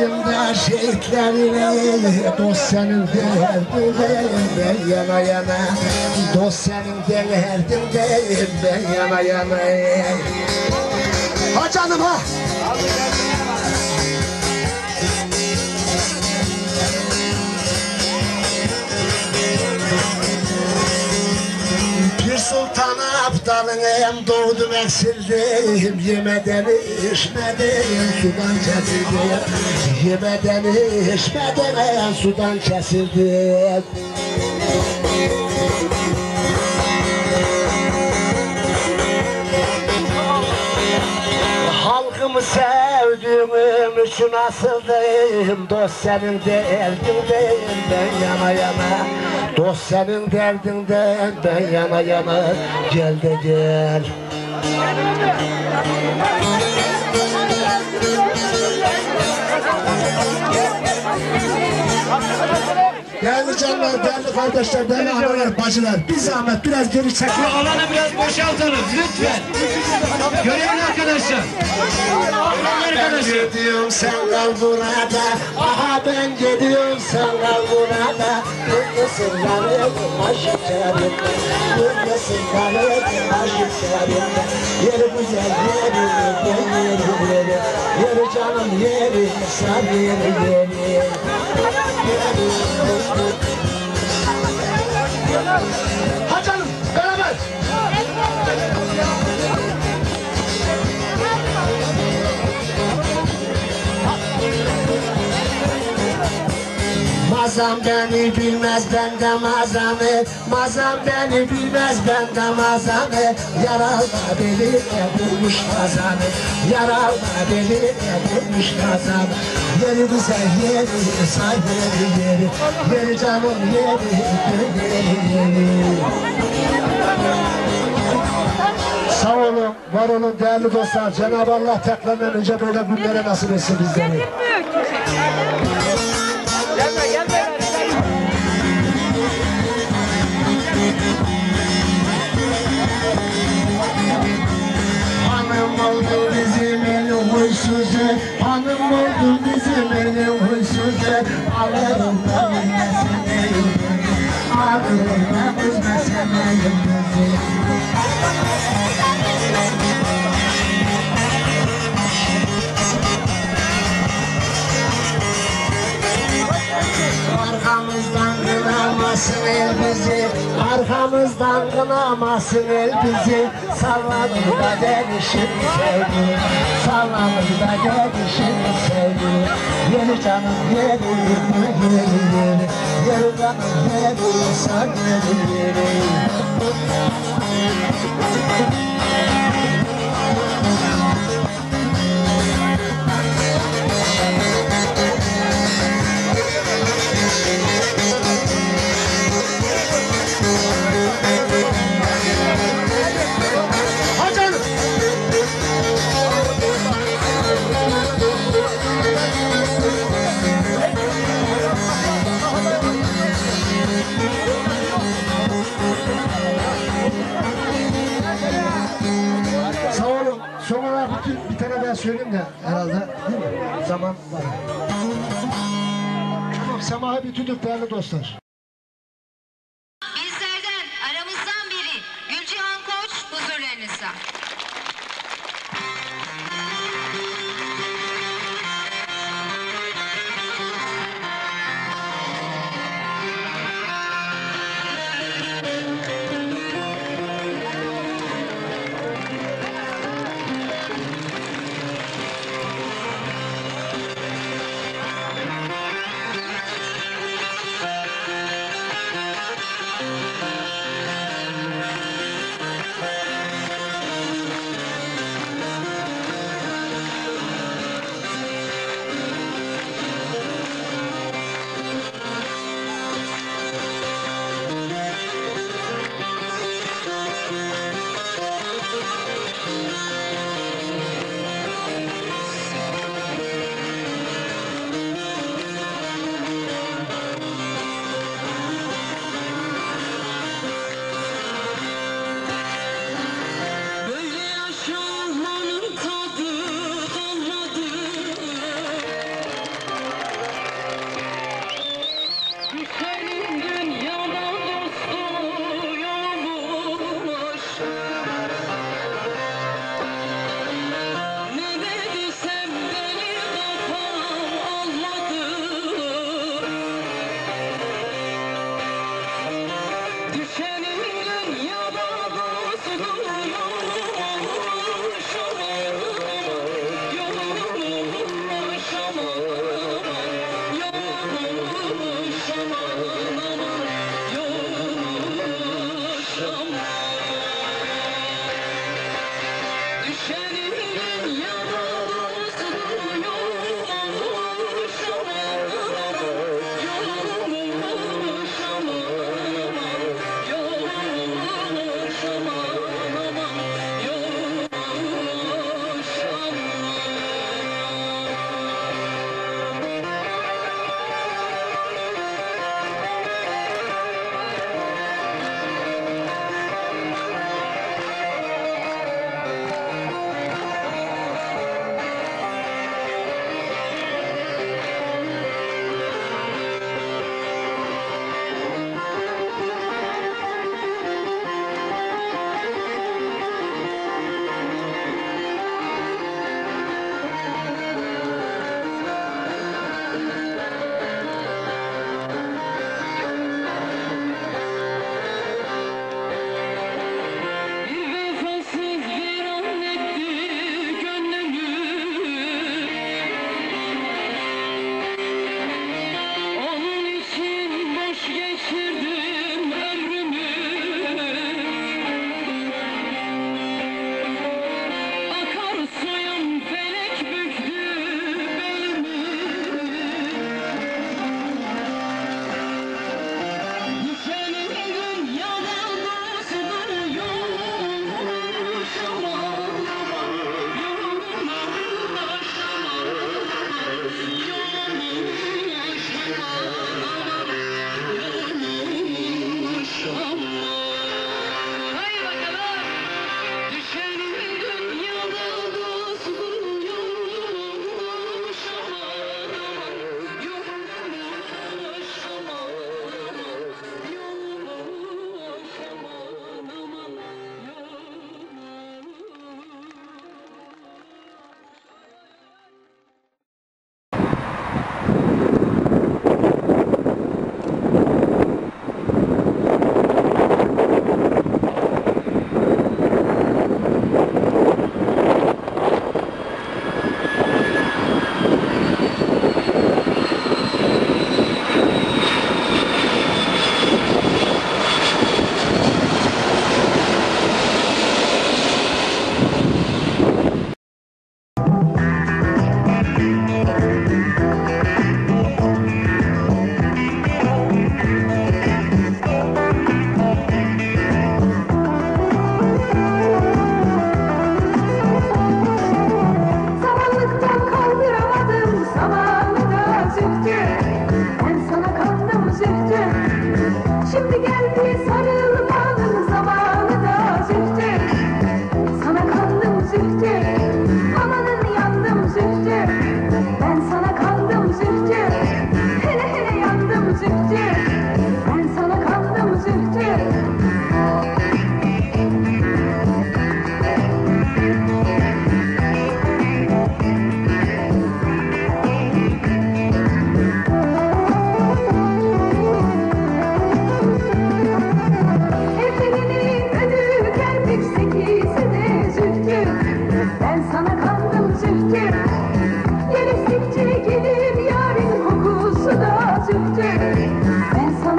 yanayım şehitlerine Dost senin derdinde ben yana yana. Dost senin derdinde ben yana yana. Ha canım ha. Pir Sultan aptalım doğdum eksildim Yemeden içmeden sudan kesildim Yemeden içmeden sudan kesildim Halkımı sevdiğim için asıldım Dost senin derdinden ben yana yana. Dost senin derdinden ben yana yana. Gel de gel これ。Değerli canlar, değerli kardeşler, değerli analar, bacılar Bir zahmet biraz geri çekin Bu alanı biraz boşaltalım lütfen. Görevli arkadaşlar. Görevli Ben arkadaşlar. gidiyorum sen kal burada. Aha ben gidiyorum sen kal burada. Kırmızı kanım aşık çarımda Kırmızı kanım aşık çarımda Yeri güzel yeri ben yeri yeri Yeri canım yeri sar yeri yeri Ha Mazam beni bilmez ben de mazamı Mazam beni bilmez ben de mazamı Yaralma beni de bulmuş kazanı? Yaralma beni de bulmuş kazanı? Yeri güzel yeri say yeri yeri. Yeri canım yeri yeri yeri. Sağ olun, var olun değerli dostlar. Cenab-ı Allah tekrardan önce böyle günlere nasip etsin bizleri. Hanım oldu bizim elin huysuzu Alırım da bilmesene yıldızı Alırım da bilmesene yıldızı Arkamızdan kınamasın el bizi Arkamızdan kınamasın el bizi. Salladı da denişini sevdi Salladı da denişini sevdi Yeri canım yeri yeri yeri Yeri canım yeri san yeri yeri herhalde. Değil mi? Zaman var. Tamam, Semaha bir tüdük değerli dostlar. That's